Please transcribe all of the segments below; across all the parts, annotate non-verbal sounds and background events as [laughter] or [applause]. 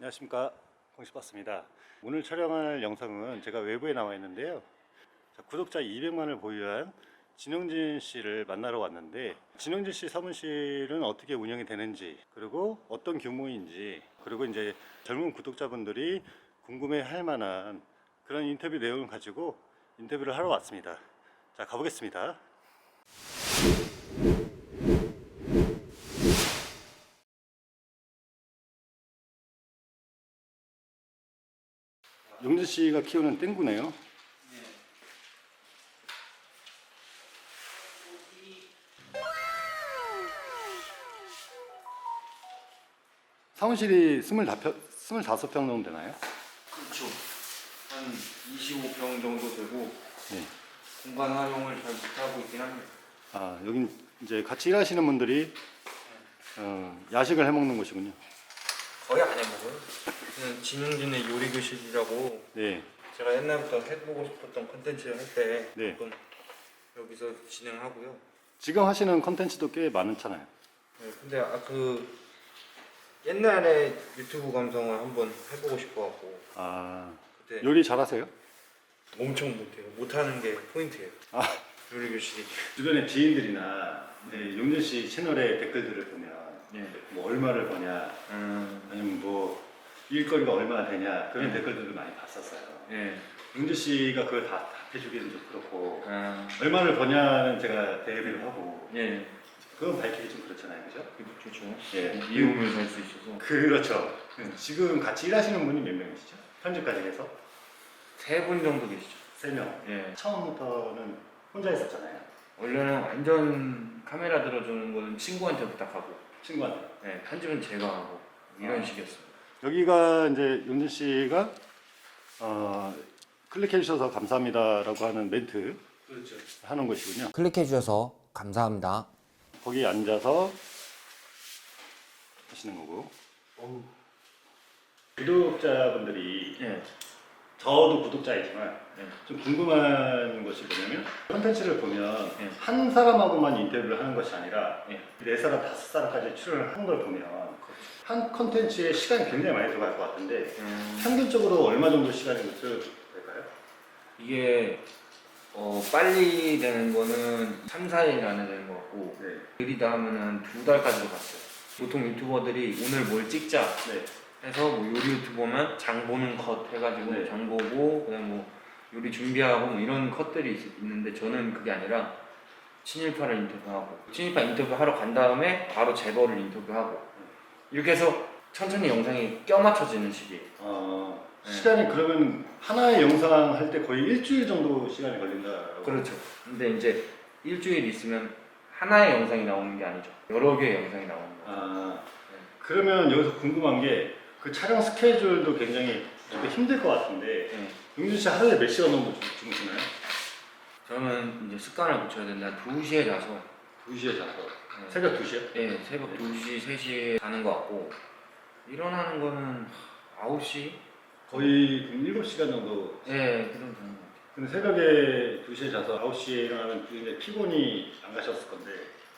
안녕하십니까. 공식박스입니다. 오늘 촬영할 영상은 제가 외부에 나와 있는데요. 자, 구독자 200만을 보유한 진영진 씨를 만나러 왔는데 진영진 씨 사무실은 어떻게 운영이 되는지 그리고 어떤 규모인지 그리고 이제 젊은 구독자분들이 궁금해 할 만한 그런 인터뷰 내용을 가지고 인터뷰를 하러 왔습니다. 자 가보겠습니다 영진 씨가 키우는 땡구네요 사무실이 25평, 25평 정도 되나요? 그렇죠. 한 25평 정도 되고 네. 공간 활용을 잘 못하고 있긴 합니다. 아, 여긴 이제 같이 일하시는 분들이 어, 야식을 해 먹는 곳이군요. 거의 안 해먹어요. 그냥 진흥진의 요리 교실이라고 네. 제가 옛날부터 해보고 싶었던 컨텐츠를 할때 네. 여기서 진행하고요. 지금 하시는 컨텐츠도 꽤 많잖아요. 네, 근데 아 그 옛날에 유튜브 감성을 한번 해보고 싶어갖고 아, 그때 요리 잘하세요? 엄청 못해요. 못하는 게 포인트예요. 아. 요리 교실이. 주변의 지인들이나 네, 용진 씨 채널의 댓글들을 보면 네. 뭐 얼마를 버냐 음. 아니면 뭐 일거리가 얼마나 되냐 그런 댓글들을 많이 봤었어요. 네. 용진 씨가 그걸 다 답해주기는 좀 그렇고 아. 얼마를 버냐는 제가 대비를 하고 네. 그건 밝히기 좀 그렇잖아요, 그죠? 그렇죠. 예. 이용을 살 수 있어서. 그렇죠. 지금 같이 일하시는 분이 몇 명이시죠? 편집까지 해서 세 분 정도 계시죠. 세 명. 예. 처음부터는 혼자 했었잖아요. 원래는 완전 카메라 들어주는 거는 친구한테 부탁하고, 친구한테. 예, 편집은 제가 하고 이런 식이었어요. 여기가 이제 용진 씨가 어, 클릭해 주셔서 감사합니다라고 하는 멘트 그렇죠. 하는 곳이군요. 클릭해 주셔서 감사합니다. 거기 앉아서 하시는 거고. 구독자분들이 예. 저도 구독자이지만 예. 좀 궁금한 것이 뭐냐면 컨텐츠를 보면 예. 한 사람하고만 인터뷰를 하는 것이 아니라 예. 네 사람 다섯 사람까지 출연을 하는 걸 보면 한 컨텐츠에 시간이 굉장히 많이 들어갈 것 같은데 음, 평균적으로 얼마 정도 시간이 들을까요? 이게 어, 빨리 되는 거는 3, 4일 안에 되는 것 같고 네. 느리다 하면은 두 달까지도 갔어요. 보통 유튜버들이 오늘 뭘 찍자 네. 해서 뭐 요리 유튜버면 장 보는 컷 해가지고 네. 장 보고 그다음 뭐 요리 준비하고 뭐 이런 컷들이 있, 있는데 저는 그게 아니라 친일파를 인터뷰하고 친일파 인터뷰 하러 간 다음에 바로 재벌을 인터뷰하고 이렇게 해서 천천히 영상이 껴 맞춰지는 식이에요. 어, 네. 시간이 그러면 하나의 영상 할 때 거의 일주일 정도 시간이 걸린다. 그렇죠. 근데 이제 일주일 있으면 하나의 영상이 나오는 게 아니죠. 여러 개의 영상이 나오는 거예요. 아, 그러면 여기서 궁금한 게 그 촬영 스케줄도 굉장히 좀 힘들 것 같은데 네. 용준 씨 하루에 몇 시간 정도 주- 주무시나요? 저는 이제 습관을 붙여야 된다. 2시에 자서 2시에 자서 네. 새벽 2시요? 예, 새벽 2시, 3시에 자는 것 같고 일어나는 거는 9시? 거의 그럼 7시간 정도 예, 그 정도 되는 것 근데 새벽에 2시에 자서 9시에 일어나면 굉장히 피곤이 안 가셨을 건데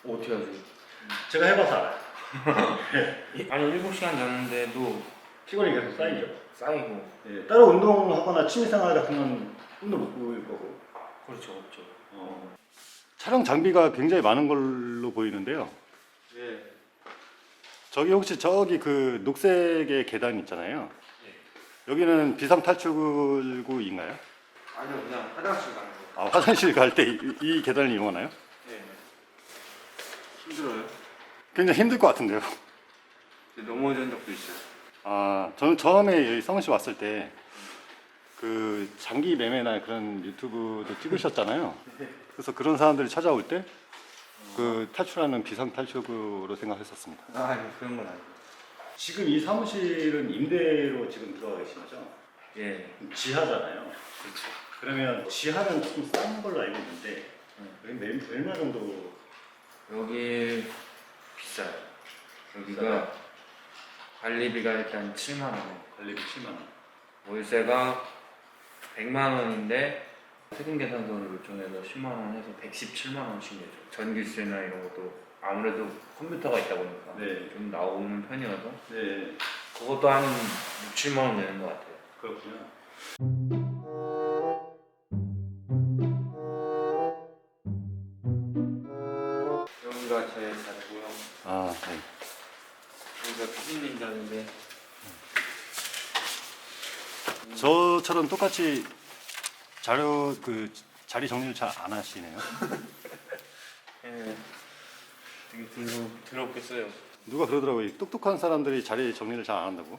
같아요. 어떻게 하지? 제가 해봐서 알아요 [laughs] 아니 7시간 자는데도 피곤이 계속 쌓이죠 쌓이고 예, 따로 운동하거나 취미생활 같은 건 꿈도 못 꾸일 거고 그렇죠, 그렇죠. 어. 촬영 장비가 굉장히 많은 걸로 보이는데요 예. 저기 혹시 저기 그 녹색의 계단 있잖아요. 여기는 비상 탈출구인가요? 아니요, 그냥 화장실 가는 거. 아, 화장실 갈 때 이 계단을 이용하나요? 예. 힘들어요. 굉장히 힘들 것 같은데요. 넘어진 적도 있어요. 아, 저는 처음에 여기 성훈 씨 왔을 때 그 장기 매매나 그런 유튜브도 찍으셨잖아요. [laughs] 그래서 그런 사람들이 찾아올 때 그 탈출하는 비상 탈출구로 생각했었습니다. 아, 아니, 그런 건 아니고. 지금 이 사무실은 임대로 지금 들어가 계신 거죠? 예. 지하잖아요. 그렇죠. 그러면 지하는 조금 싼 걸로 알고 있는데 여기 몇- 얼마 정도 여기 비싸요. 여기가 관리비가 일단 7만 원. 관리비 7만 원? 월세가 100만 원인데 세금 계산서를 요청해서 10만 원 해서 117만 원씩 내죠. 전기세나 이런 것도 아무래도 컴퓨터가 있다 보니까 네. 좀 나오는 편이어서 네. 그것도 한 6, 7만 원 내는 것 같아요. 그렇군요. 여기가 제 자리고요. 아, 네. 여기가 피디님 자리인데 저처럼 똑같이 자료 그 자리 정리를 잘 안 하시네요. [laughs] 예, 되게 들러 들었겠어요. 누가 그러더라고요. 똑똑한 사람들이 자리 정리를 잘 안 한다고.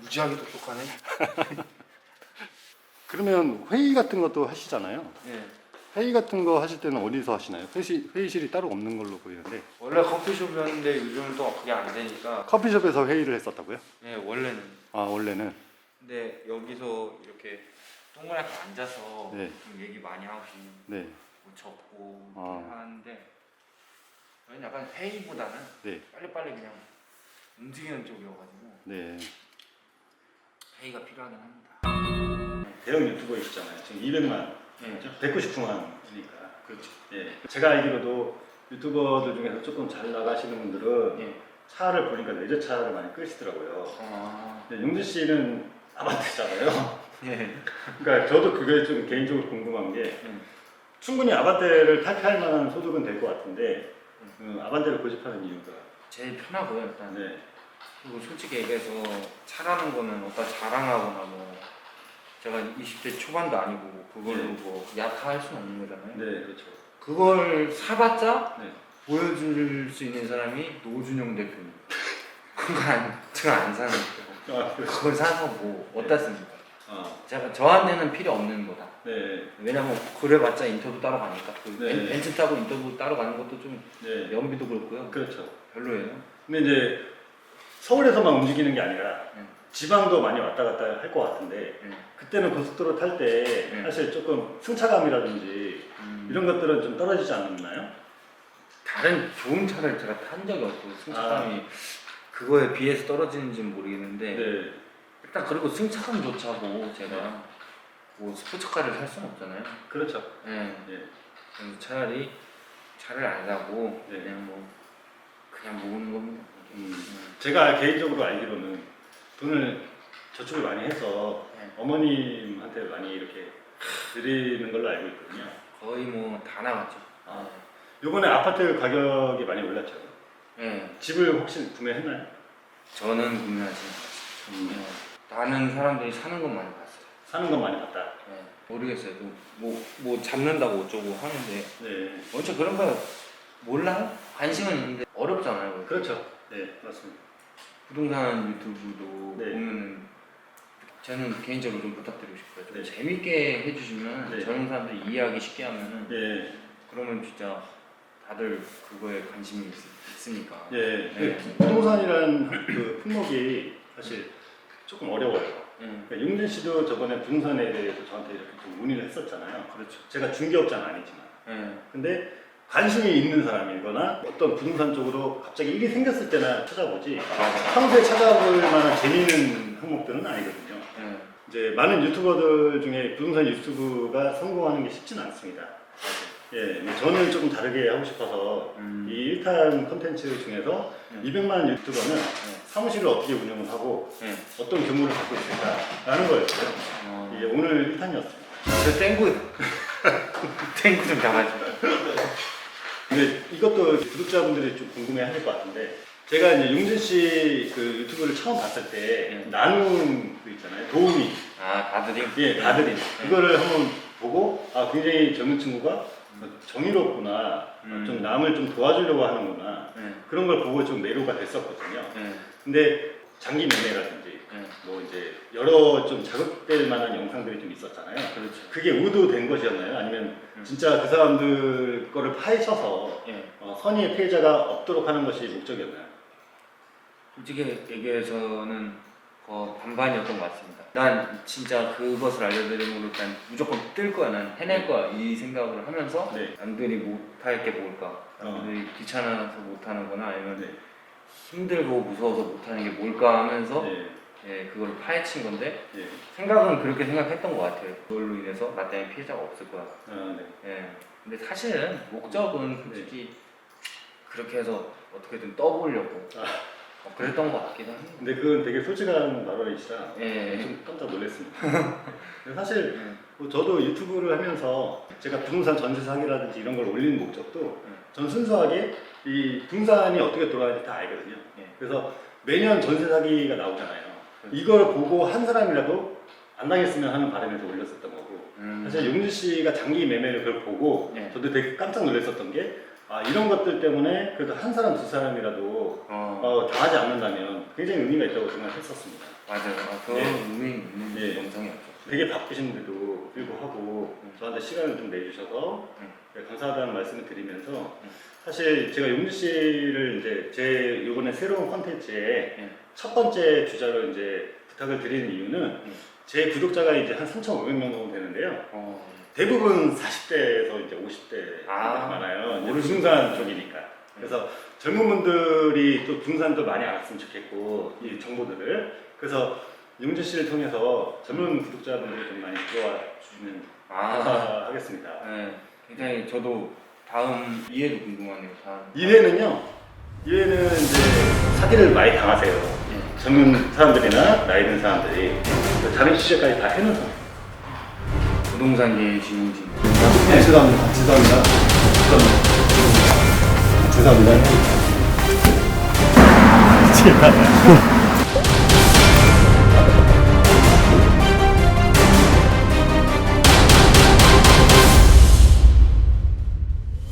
무지하게 똑똑하네. [laughs] 그러면 회의 같은 것도 하시잖아요. 예. 회의 같은 거 하실 때는 어디서 하시나요? 회의, 회의실이 따로 없는 걸로 보이는데 원래 커피숍이었는데 요즘은 또 그게 안 되니까 커피숍에서 회의를 했었다고요? 예 원래는 아 원래는 근데 여기서 이렇게 동그랗게 앉아서 네. 좀 얘기 많이 하고 네, 뭐 적고 아. 이렇게 하는데 저희는 약간 회의보다는 네, 빨리빨리 그냥 움직이는 쪽이어가지고 네. 회의가 필요하긴 합니다. 대형 유튜버이시잖아요. 지금 200만, 예. 199만이니까. 그렇죠. 예. 제가 알기로도 유튜버들 중에서 조금 잘 나가시는 분들은 예. 차를 보니까 외제차를 많이 끄시더라고요. 아. 근데 용진 씨는 아반떼잖아요. 예. 그러니까 저도 그게 좀 개인적으로 궁금한 게 음. 충분히 아반떼를 탈피할 만한 소득은 될 것 같은데 음, 아반떼를 고집하는 이유가 제일 편하고요 일단. 네, 그리고 솔직히 얘기해서 차라는 거는 어디다 자랑하거나 뭐 제가 20대 초반도 아니고 그걸로 네. 뭐 약화할 수는 없는 거잖아요. 네 그렇죠. 그걸 사봤자 네. 보여줄 수 있는 사람이 노준영 대표님. 그거 안, 제가 안 사는 거예요. 아, 그렇죠. 그걸 사서 뭐 어디다 씁니까? 아, 제가 저한테는 필요 없는 거다. 네, 왜냐면 그래봤자 인터뷰 따로 가니까 그 네. 벤- 벤츠 타고 인터뷰 따로 가는 것도 좀 네, 연비도 그렇고요. 그렇죠. 별로예요. 근데 이제 서울에서만 움직이는 게 아니라 네. 지방도 많이 왔다 갔다 할 것 같은데 네. 그때는 고속도로 탈 때 네. 사실 조금 승차감이라든지 음, 이런 것들은 좀 떨어지지 않나요? 다른 좋은 차를 제가 탄 적이 없고 승차감이 그거에 비해서 떨어지는지는 모르겠는데 네, 일단 그리고 승차감조차고 제가 뭐 스포츠카를 살 수는 없잖아요. 그렇죠. 예. 예. 그래서 차라리 차를 안 사고 네. 그냥 뭐 그냥 모으는 겁니다. 음. 음. 제가 개인적으로 알기로는 돈을 저축을 많이 해서 네. 어머님한테 많이 이렇게 드리는 걸로 알고 있거든요. 거의 뭐 다 나갔죠. 아. 요번에 아파트 가격이 많이 올랐죠. 예. 집을 혹시 구매했나요? 저는 구매하지 않았어요. 음. 예. 다른 사람들이 사는 것 많이 봤어요. 사는 건 많이 봤다. 예. 모르겠어요. 뭐, 뭐 잡는다고 어쩌고 하는데 네, 원체 그런 거 몰라요? 관심은 있는데 어렵잖아요. 그렇죠. 네, 맞습니다. 부동산 유튜브도 네. 보면은 저는 개인적으로 좀 부탁드리고 싶어요. 좀 네. 재밌게 해주시면 네. 젊은 사람들이 이해하기 쉽게 하면은 예, 그러면 진짜 다들 그거에 관심이 있, 있으니까. 예. 네. 그 부동산이라는 그 품목이 사실 조금 어려워요. 예. 그러니까 용진 씨도 저번에 부동산에 대해서 저한테 이렇게 좀 문의를 했었잖아요. 그렇죠. 제가 중개업자는 아니지만. 예. 근데 관심이 있는 사람이거나 어떤 부동산 쪽으로 갑자기 일이 생겼을 때나 찾아보지. 평소에 찾아볼 만한 재미있는 항목들은 아니거든요. 예. 이제 많은 유튜버들 중에 부동산 유튜브가 성공하는 게 쉽지는 않습니다. 예, 근데 저는 조금 다르게 하고 싶어서 음. 이 1탄 컨텐츠 중에서 음. 200만 유튜버는 네. 사무실을 어떻게 운영을 하고 예. 어떤 규모를 갖고 있을까라는 거였어요. 어. 이게 오늘 1탄이었습니다. 저 땡구 [laughs] 땡구 좀 잡아줘. 근데 이것도 구독자분들이 좀 궁금해 하실 것 같은데 제가 이제 용진 씨 그 유튜브를 처음 봤을 때 네. 나눔 그 있잖아요 도우미 아 다들이? 예 다들이 그거를 한번 보고 아 굉장히 젊은 친구가 정의롭구나 음. 좀 남을 좀 도와주려고 하는구나 예. 그런 걸 보고 좀 매료가 됐었거든요 예. 근데 장기 매매라든지 예. 뭐 이제 여러 좀 자극될 만한 영상들이 좀 있었잖아요 그렇죠. 그게 의도된 것이었나요 아니면 음. 진짜 그 사람들 거를 파헤쳐서 예. 어, 선의의 피해자가 없도록 하는 것이 목적이었나요? 솔직히 얘기해서는 그 반반이었던 것 같습니다. 난 진짜 그것을 알려드림으로 일단 무조건 뜰 거야, 난 해낼 거야 이 생각을 하면서 네. 남들이 못할 게 뭘까? 남들이 귀찮아서 못하는 거나 아니면 네. 힘들고 무서워서 못하는 게 뭘까 하면서 네. 예, 그걸 파헤친 건데 네. 생각은 그렇게 생각했던 것 같아요. 그걸로 인해서 나 때문에 피해자가 없을 거야. 아, 네. 예. 근데 사실은 목적은 솔직히 그렇게 해서 어떻게든 떠보려고 아. 어, 그랬던 것 같기도 해요. 근데 그건 되게 솔직한 말이시라 예. 좀 깜짝 놀랐습니다. [laughs] 근데 사실 예. 뭐 저도 유튜브를 하면서 제가 부동산 전세 사기라든지 이런 걸 올리는 목적도 음. 전 순수하게 이 부동산이 어떻게 돌아가는지 다 알거든요. 예. 그래서 매년 전세 사기가 나오잖아요. 음. 이걸 보고 한 사람이라도 안 당했으면 하는 바람에서 올렸었던 거고 음. 사실 용진 씨가 장기 매매를 그걸 보고 예. 저도 되게 깜짝 놀랐었던 게 아, 이런 것들 때문에 그래도 한 사람 두 사람이라도 어, 어, 당하지 않는다면 굉장히 의미가 있다고 생각했었습니다. 맞아요. 아, 그건 예. 의미 있는 예. 영상이었죠. 되게 바쁘신데도 불구하고 음. 저한테 시간을 좀 내주셔서 음. 네, 감사하다는 말씀을 드리면서 음. 사실 제가 용진 씨를 이제 제 이번에 새로운 컨텐츠에 음. 첫 번째 주자로 이제 부탁을 드리는 이유는 음. 제 구독자가 이제 한 3,500명 정도 되는데요. 어, 대부분 40대에서 이제 50대 아, 많아요. 이제 부동산 쪽이니까. 그래서 젊은 분들이 또 부동산도 많이 알았으면 좋겠고 이 정보들을 그래서 용진 씨를 통해서 젊은 구독자분들이 좀 많이 들어와 주시면 아, 감사하겠습니다. 네. 굉장히 저도 다음 이해도 궁금하네요. 다음. 2회는요. 2회는 이제 사기를 많이 당하세요. 예. 젊은 사람들이나 나이 든 사람들이 다른 취재까지 다 해놓은 상 부동산계의 진웅진. 네, 죄송합니다. 죄송합니다. 죄송합니다. 죄송합니다.